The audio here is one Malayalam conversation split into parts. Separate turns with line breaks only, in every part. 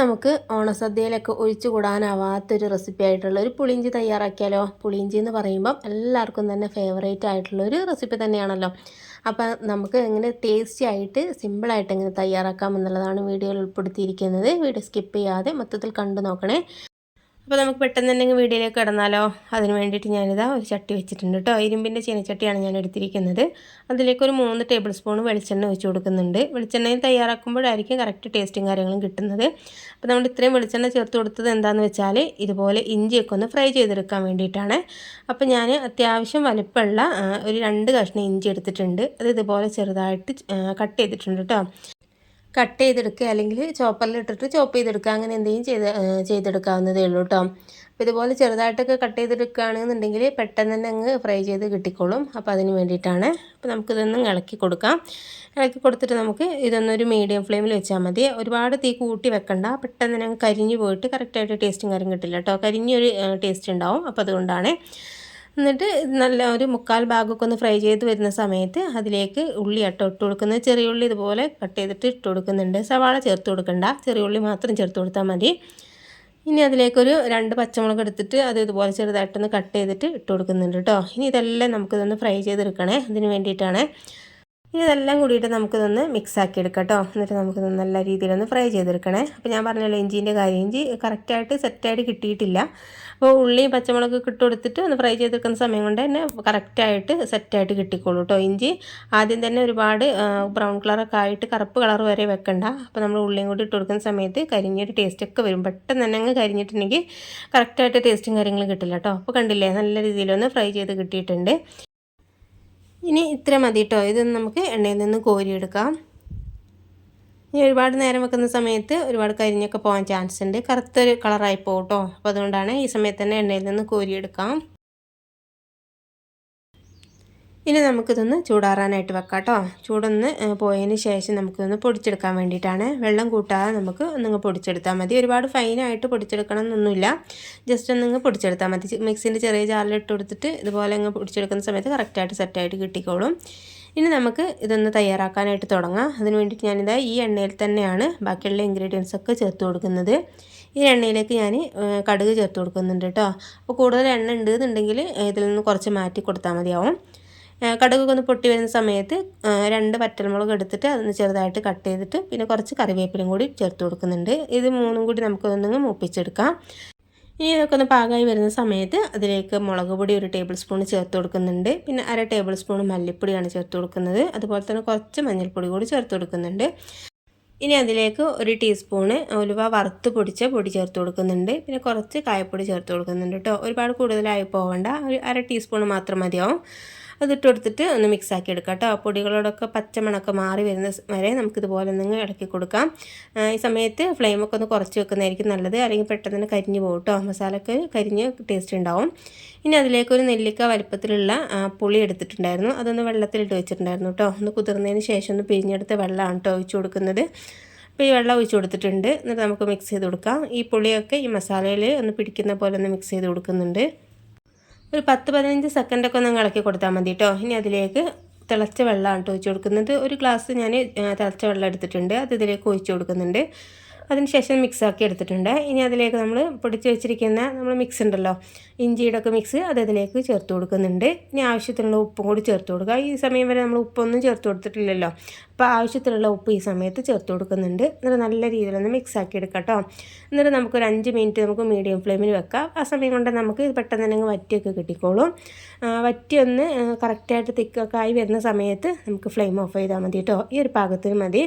നമുക്ക് ഓണസദ്യയിലൊക്കെ ഒഴിച്ചു കൂടാനാവാത്തൊരു റെസിപ്പി ആയിട്ടുള്ള ഒരു പുളിഞ്ചി തയ്യാറാക്കിയാലോ? പുളിഞ്ചി എന്ന് പറയുമ്പം എല്ലാവർക്കും തന്നെ ഫേവറേറ്റ് ആയിട്ടുള്ള ഒരു റെസിപ്പി തന്നെയാണല്ലോ. അപ്പം നമുക്ക് എങ്ങനെ ടേസ്റ്റി ആയിട്ട് സിമ്പിളായിട്ട് എങ്ങനെ തയ്യാറാക്കാം എന്നുള്ളതാണ് വീഡിയോയിൽ ഉൾപ്പെടുത്തിയിരിക്കുന്നത്. വീഡിയോ സ്കിപ്പ് ചെയ്യാതെ മൊത്തത്തിൽ കണ്ടു നോക്കണേ. അപ്പോൾ നമുക്ക് പെട്ടെന്ന് തന്നെ വീഡിയോയിലേക്ക് കിടന്നാലോ? അതിന് വേണ്ടിയിട്ട് ഞാനിതാ ഒരു ചട്ടി വെച്ചിട്ടുണ്ട് കേട്ടോ. ഇരുമ്പിന്റെ ചീനച്ചട്ടിയാണ് ഞാൻ എടുത്തിരിക്കുന്നത്. അതിലേക്ക് ഒരു മൂന്ന് ടേബിൾ സ്പൂൺ വെളിച്ചെണ്ണ ഒഴിച്ച് കൊടുക്കുന്നുണ്ട്. വെളിച്ചെണ്ണയിൽ തയ്യാറാക്കുമ്പോഴായിരിക്കും കറക്റ്റ് ടേസ്റ്റും കാര്യങ്ങളും കിട്ടുന്നത്. അപ്പോൾ നമ്മൾ ഇത്രയും വെളിച്ചെണ്ണ ചേർത്ത് കൊടുത്തത് എന്താണെന്ന് വെച്ചാൽ ഇതുപോലെ ഇഞ്ചിയൊക്കെ ഒന്ന് ഫ്രൈ ചെയ്തെടുക്കാൻ വേണ്ടിയിട്ടാണ്. അപ്പോൾ ഞാൻ അത്യാവശ്യം വലിപ്പമുള്ള ഒരു രണ്ട് കഷ്ണം ഇഞ്ചി എടുത്തിട്ടുണ്ട്. അത് ഇതുപോലെ ചെറുതായിട്ട് കട്ട് ചെയ്തിട്ടുണ്ട് കേട്ടോ. കട്ട് ചെയ്തെടുക്കുക അല്ലെങ്കിൽ ചോപ്പറിൽ ഇട്ടിട്ട് ചോപ്പ് ചെയ്തെടുക്കുക അങ്ങനെ എന്തെങ്കിലും ചെയ്ത് ചെയ്തെടുക്കാവുന്നതേ ഉള്ളൂ കേട്ടോ അപ്പോൾ ഇതുപോലെ ചെറുതായിട്ടൊക്കെ കട്ട് ചെയ്തെടുക്കുകയാണെന്നുണ്ടെങ്കിൽ പെട്ടെന്ന് തന്നെ അങ്ങ് ഫ്രൈ ചെയ്ത് കിട്ടിക്കോളും. അപ്പോൾ അതിന് വേണ്ടിയിട്ടാണ്. അപ്പോൾ നമുക്കിതൊന്നും ഇളക്കി കൊടുക്കാം. ഇളക്കി കൊടുത്തിട്ട് നമുക്ക് ഇതൊന്നൊരു മീഡിയം ഫ്ലെയിമിൽ വെച്ചാൽ മതി. ഒരുപാട് തീ കൂട്ടി വെക്കണ്ട. പെട്ടെന്ന് തന്നെ അങ്ങ് കരിഞ്ഞു പോയിട്ട് കറക്റ്റായിട്ട് ടേസ്റ്റും കാര്യം കിട്ടില്ല കേട്ടോ കരിഞ്ഞൊരു ടേസ്റ്റ് ഉണ്ടാവും. അപ്പോൾ അതുകൊണ്ടാണ് എന്നിട്ട് നല്ല ഒരു മുക്കാൽ ഭാഗമൊക്കെ ഒന്ന് ഫ്രൈ ചെയ്ത് വരുന്ന സമയത്ത് അതിലേക്ക് ഉള്ളി അട്ട ഇട്ട് കൊടുക്കുന്നത്. ചെറിയ ഉള്ളി ഇതുപോലെ കട്ട് ചെയ്തിട്ട് ഇട്ട് കൊടുക്കുന്നുണ്ട്. സവാള ചേർത്ത് കൊടുക്കണ്ട. ചെറിയ ഉള്ളി മാത്രം ചേർത്ത് കൊടുത്താൽ മതി. ഇനി അതിലേക്കൊരു രണ്ട് പച്ചമുളക് എടുത്തിട്ട് അത് ഇതുപോലെ ചെറുതായിട്ടൊന്ന് കട്ട് ചെയ്തിട്ട് ഇട്ട് കൊടുക്കുന്നുണ്ട് കേട്ടോ ഇനി ഇതെല്ലാം നമുക്കിതൊന്ന് ഫ്രൈ ചെയ്തെടുക്കണേ. അതിന് വേണ്ടിയിട്ടാണ്. ഇനി ഇതെല്ലാം കൂടിയിട്ട് നമുക്കിതൊന്ന് മിക്സ് ആക്കി എടുക്കാം കേട്ടോ എന്നിട്ട് നമുക്ക് നല്ല രീതിയിലൊന്ന് ഫ്രൈ ചെയ്തെടുക്കണേ. അപ്പോൾ ഞാൻ പറഞ്ഞല്ലോ ഇഞ്ചീന്റെ കാര്യം. ഇഞ്ചി കറക്റ്റായിട്ട് സെറ്റായിട്ട് കിട്ടിയിട്ടില്ല. അപ്പോൾ ഉള്ളിയും പച്ചമുളക് ഇട്ട് കൊടുത്തിട്ട് ഒന്ന് ഫ്രൈ ചെയ്തെടുക്കുന്ന സമയം കൊണ്ട് തന്നെ കറക്റ്റായിട്ട് സെറ്റായിട്ട് കിട്ടിക്കോളൂ കേട്ടോ ഇഞ്ചി ആദ്യം തന്നെ ഒരുപാട് ബ്രൗൺ കളറൊക്കെ ആയിട്ട് കറുപ്പ് കളർ വരെ വെക്കണ്ട. അപ്പോൾ നമ്മൾ ഉള്ളിയും കൂടി ഇട്ട് കൊടുക്കുന്ന സമയത്ത് കരിഞ്ഞൊരു ടേസ്റ്റൊക്കെ വരും. പെട്ടെന്ന് തന്നെ അങ്ങ് കരിഞ്ഞിട്ടുണ്ടെങ്കിൽ കറക്റ്റായിട്ട് ടേസ്റ്റും കാര്യങ്ങളും കിട്ടില്ല കേട്ടോ അപ്പോൾ കണ്ടില്ലേ നല്ല രീതിയിലൊന്ന് ഫ്രൈ ചെയ്ത് കിട്ടിയിട്ടുണ്ട്. ഇനി ഇത്ര മതി കേട്ടോ ഇതൊന്ന് നമുക്ക് എണ്ണയിൽ നിന്ന് കോരിയെടുക്കാം. ഇനി ഒരുപാട് നേരം വെക്കുന്ന സമയത്ത് ഒരുപാട് കരിഞ്ഞൊക്കെ പോകാൻ ചാൻസ് ഉണ്ട്. കറുത്തൊരു കളറായി പോകും അപ്പോൾ അതുകൊണ്ടാണ് ഈ സമയത്ത് തന്നെ എണ്ണയിൽ നിന്ന് കോരിയെടുക്കാം. ഇനി നമുക്കിതൊന്ന് ചൂടാറാനായിട്ട് വെക്കാം കേട്ടോ ചൂടൊന്ന് പോയതിന് ശേഷം നമുക്കിതൊന്ന് പൊടിച്ചെടുക്കാൻ വേണ്ടിയിട്ടാണ്. വെള്ളം കൂട്ടാതെ നമുക്ക് ഒന്നിങ്ങ് പൊടിച്ചെടുത്താൽ മതി. ഒരുപാട് ഫൈനായിട്ട് പൊടിച്ചെടുക്കണം എന്നൊന്നുമില്ല. ജസ്റ്റ് ഒന്നിങ്ങ് പൊടിച്ചെടുത്താൽ മതി. മിക്സിന്റെ ചെറിയ ജാറിലിട്ട് കൊടുത്തിട്ട് ഇതുപോലെ അങ്ങ് പൊടിച്ചെടുക്കുന്ന സമയത്ത് കറക്റ്റായിട്ട് സെറ്റായിട്ട് കിട്ടിക്കോളും. ഇനി നമുക്ക് ഇതൊന്ന് തയ്യാറാക്കാനായിട്ട് തുടങ്ങാം. അതിന് വേണ്ടിയിട്ട് ഞാനിതാ ഈ എണ്ണയിൽ തന്നെയാണ് ബാക്കിയുള്ള ഇൻഗ്രീഡിയൻസ് ഒക്കെ ചേർത്ത് കൊടുക്കുന്നത്. ഈ എണ്ണയിലേക്ക് ഞാൻ കടുക് ചേർത്ത് കൊടുക്കുന്നുണ്ട് കേട്ടോ. അപ്പോൾ കൂടുതൽ എണ്ണ ഉണ്ട് എന്നുണ്ടെങ്കിൽ ഇതിൽ നിന്ന് കുറച്ച് മാറ്റി കൊടുത്താൽ മതിയാവും. കടുകൊക്കെ ഒന്ന് പൊട്ടി വരുന്ന സമയത്ത് രണ്ട് വറ്റൽമുളക് എടുത്തിട്ട് അതൊന്ന് ചെറുതായിട്ട് കട്ട് ചെയ്തിട്ട് പിന്നെ കുറച്ച് കറിവേപ്പിലും കൂടി ചേർത്ത് കൊടുക്കുന്നുണ്ട്. ഇത് മൂന്നും കൂടി നമുക്കൊന്ന് മൂപ്പിച്ചെടുക്കാം. ഇനി ഇതൊക്കെ ഒന്ന് പാകമായി വരുന്ന സമയത്ത് അതിലേക്ക് മുളക് പൊടി ഒരു ടേബിൾ സ്പൂൺ ചേർത്ത് കൊടുക്കുന്നുണ്ട്. പിന്നെ അര ടേബിൾ സ്പൂൺ മല്ലിപ്പൊടിയാണ് ചേർത്ത് കൊടുക്കുന്നത്. അതുപോലെ തന്നെ കുറച്ച് മഞ്ഞൾപ്പൊടി കൂടി ചേർത്ത് കൊടുക്കുന്നുണ്ട്. ഇനി അതിലേക്ക് ഒരു ടീസ്പൂണ് ഉലുവ വറുത്ത് പൊടിച്ച പൊടി ചേർത്ത് കൊടുക്കുന്നുണ്ട്. പിന്നെ കുറച്ച് കായപ്പൊടി ചേർത്ത് കൊടുക്കുന്നുണ്ട് കേട്ടോ. ഒരുപാട് കൂടുതലായി പോകണ്ട ഒരു അര ടീസ്പൂൺ മാത്രം മതിയാവും. അതിട്ട് കൊടുത്തിട്ട് ഒന്ന് മിക്സ് ആക്കി എടുക്കാം കേട്ടോ പൊടികളോടൊക്കെ പച്ചമണമൊക്കെ മാറി വരുന്ന വരെ നമുക്കിതുപോലെ ഒന്ന് ഇളക്കി കൊടുക്കാം. ഈ സമയത്ത് ഫ്ലെയിമൊക്കെ ഒന്ന് കുറച്ച് വെക്കുന്നതായിരിക്കും നല്ലത്. അല്ലെങ്കിൽ പെട്ടെന്ന് തന്നെ കരിഞ്ഞ് പോകും കേട്ടോ മസാലക്ക് കരിഞ്ഞ് ടേസ്റ്റ് ഉണ്ടാവും. ഇനി അതിലേക്ക് ഒരു നെല്ലിക്ക വലിപ്പത്തിലുള്ള പുളി എടുത്തിട്ടുണ്ടായിരുന്നു. അതൊന്ന് വെള്ളത്തിലിട്ട് വെച്ചിട്ടുണ്ടായിരുന്നു കേട്ടോ ഒന്ന് കുതിർന്നതിന് ശേഷം ഒന്ന് പിരിഞ്ഞെടുത്ത വെള്ളമാണ് കേട്ടോ ഒഴിച്ചു കൊടുക്കുന്നത്. അപ്പോൾ ഈ വെള്ളം ഒഴിച്ചു കൊടുത്തിട്ടുണ്ട്. എന്നിട്ട് നമുക്ക് മിക്സ് ചെയ്ത് കൊടുക്കാം. ഈ പുളിയൊക്കെ ഈ മസാലയിൽ ഒന്ന് പിടിക്കുന്ന പോലെ ഒന്ന് മിക്സ് ചെയ്ത് കൊടുക്കുന്നുണ്ട്. ഒരു പത്ത് പതിനഞ്ച് സെക്കൻഡൊക്കെ ഒന്ന് ഇളക്കി കൊടുത്താൽ മതി കേട്ടോ ഇനി അതിലേക്ക് തിളച്ച വെള്ളമാണ് കേട്ടോ ഒഴിച്ച് കൊടുക്കുന്നത്. ഒരു ഗ്ലാസ് ഞാൻ തിളച്ച വെള്ളം എടുത്തിട്ടുണ്ട്. അത് ഇതിലേക്ക് ഒഴിച്ച് കൊടുക്കുന്നുണ്ട്. അതിനുശേഷം മിക്സ് ആക്കി എടുത്തിട്ടുണ്ട്. ഇനി അതിലേക്ക് നമ്മൾ പൊടിച്ച് വെച്ചിരിക്കുന്ന നമ്മൾ മിക്സ് ഉണ്ടല്ലോ ഇഞ്ചിയുടെ ഒക്കെ മിക്സ് അത് അതിലേക്ക് ചേർത്ത് കൊടുക്കുന്നുണ്ട്. ഇനി ആവശ്യത്തിനുള്ള ഉപ്പും കൂടി ചേർത്ത് കൊടുക്കുക. ഈ സമയം വരെ നമ്മൾ ഉപ്പൊന്നും ചേർത്ത് കൊടുത്തിട്ടില്ലല്ലോ. അപ്പോൾ ആവശ്യത്തിനുള്ള ഉപ്പ് ഈ സമയത്ത് ചേർത്ത് കൊടുക്കുന്നുണ്ട്. എന്നിട്ട് നല്ല രീതിയിലൊന്ന് മിക്സ് ആക്കി എടുക്കാം കേട്ടോ എന്നിട്ട് നമുക്കൊരു അഞ്ച് മിനിറ്റ് നമുക്ക് മീഡിയം ഫ്ലെയിമിൽ വെക്കാം. ആ സമയം കൊണ്ട് നമുക്ക് പെട്ടെന്ന് തന്നെ വറ്റിയൊക്കെ കിട്ടിക്കോളും. വറ്റിയൊന്ന് കറക്റ്റായിട്ട് തിക്കൊക്കെ ആയി വരുന്ന സമയത്ത് നമുക്ക് ഫ്ലെയിം ഓഫ് ചെയ്താൽ മതി കേട്ടോ ഈ ഒരു പാകത്തിന് മതി.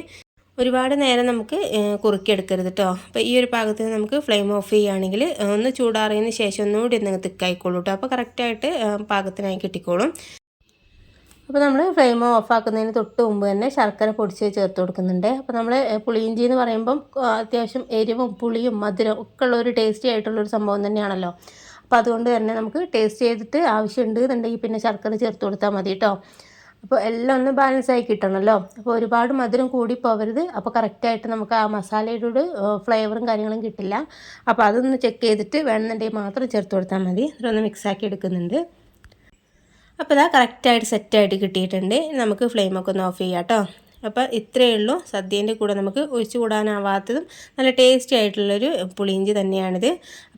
ഒരുപാട് നേരം നമുക്ക് കുറുക്കിയെടുക്കരുത് കേട്ടോ അപ്പോൾ ഈ ഒരു പാകത്തിന് നമുക്ക് ഫ്ലെയിം ഓഫ് ചെയ്യുകയാണെങ്കിൽ ഒന്ന് ചൂടാറിയതിന് ശേഷം ഒന്നുകൂടി ഒന്ന് തിക്കായിക്കോളൂ കേട്ടോ അപ്പോൾ കറക്റ്റായിട്ട് പാകത്തിനായി കിട്ടിക്കോളും. അപ്പോൾ നമ്മൾ ഫ്ലെയിം ഓഫ് ആക്കുന്നതിന് തൊട്ട് മുമ്പ് തന്നെ ശർക്കര പൊടിച്ച് ചേർത്ത് കൊടുക്കുന്നുണ്ട്. അപ്പോൾ നമ്മൾ പുളിയിഞ്ചി എന്ന് പറയുമ്പം അത്യാവശ്യം എരിവും പുളിയും മധുരം ഒക്കെ ഉള്ള ഒരു ടേസ്റ്റി ആയിട്ടുള്ളൊരു സംഭവം തന്നെയാണല്ലോ. അപ്പോൾ അതുകൊണ്ട് തന്നെ നമുക്ക് ടേസ്റ്റ് ചെയ്തിട്ട് ആവശ്യമുണ്ട് എന്നുണ്ടെങ്കിൽ പിന്നെ ശർക്കര ചേർത്ത് കൊടുത്താൽ മതി കേട്ടോ അപ്പോൾ എല്ലാം ഒന്ന് ബാലൻസ് ആയി കിട്ടണമല്ലോ അപ്പോൾ ഒരുപാട് മധുരം കൂടി പോവരുത്. അപ്പോൾ കറക്റ്റായിട്ട് നമുക്ക് ആ മസാലയുടെ ഫ്ലേവറും കാര്യങ്ങളും കിട്ടില്ല. അപ്പോൾ അതൊന്ന് ചെക്ക് ചെയ്തിട്ട് വേണമെന്നുണ്ടെങ്കിൽ മാത്രം ചേർത്ത് കൊടുത്താൽ മതി. അതൊന്ന് മിക്സാക്കി എടുക്കുന്നുണ്ട്. അപ്പോൾ ഇതാ കറക്റ്റായിട്ട് സെറ്റായിട്ട് കിട്ടിയിട്ടുണ്ട്. നമുക്ക് ഫ്ലെയിമൊക്കെ ഒന്ന് ഓഫ് ചെയ്യാം കേട്ടോ. അപ്പോൾ ഇത്രയേ ഉള്ളൂ. സദ്യേന്റെ കൂടെ നമുക്ക് ഒഴിച്ചു കൂടാനാവാത്തതും നല്ല ടേസ്റ്റി ആയിട്ടുള്ളൊരു പുളിയിഞ്ചി തന്നെയാണിത്.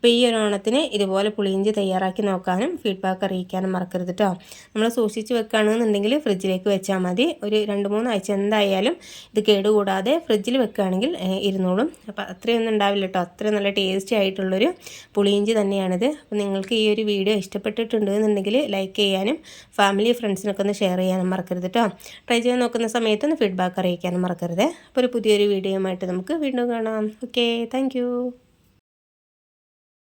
അപ്പോൾ ഈ ഒരു ഓണത്തിന് ഇതുപോലെ പുളിയിഞ്ചി തയ്യാറാക്കി നോക്കാനും ഫീഡ്ബാക്ക് അറിയിക്കാനും മറക്കരുത് കേട്ടോ നമ്മൾ സൂക്ഷിച്ച് വെക്കുകയാണെന്നുണ്ടെങ്കിൽ ഫ്രിഡ്ജിലേക്ക് വെച്ചാൽ മതി. ഒരു രണ്ട് മൂന്ന് ആഴ്ച എന്തായാലും ഇത് കേടുകൂടാതെ ഫ്രിഡ്ജിൽ വെക്കുകയാണെങ്കിൽ ഇരുന്നോളും. അപ്പോൾ അത്രയൊന്നും ഉണ്ടാവില്ല കേട്ടോ അത്രയും നല്ല ടേസ്റ്റി ആയിട്ടുള്ളൊരു പുളിയിഞ്ചി തന്നെയാണിത്. അപ്പോൾ നിങ്ങൾക്ക് ഈ ഒരു വീഡിയോ ഇഷ്ടപ്പെട്ടിട്ടുണ്ട് എന്നുണ്ടെങ്കിൽ ലൈക്ക് ചെയ്യാനും ഫാമിലി ഫ്രണ്ട്സിനൊക്കെ ഒന്ന് ഷെയർ ചെയ്യാനും മറക്കരുത് കേട്ടോ ട്രൈ ചെയ്ത് നോക്കുന്ന സമയത്ത് ഫീഡ്ബാക്ക് അറിയിക്കാനും മറക്കരുത്. അപ്പോൾ ഒരു പുതിയൊരു വീഡിയോയുമായിട്ട് നമുക്ക് വീണ്ടും കാണാം. Okay thank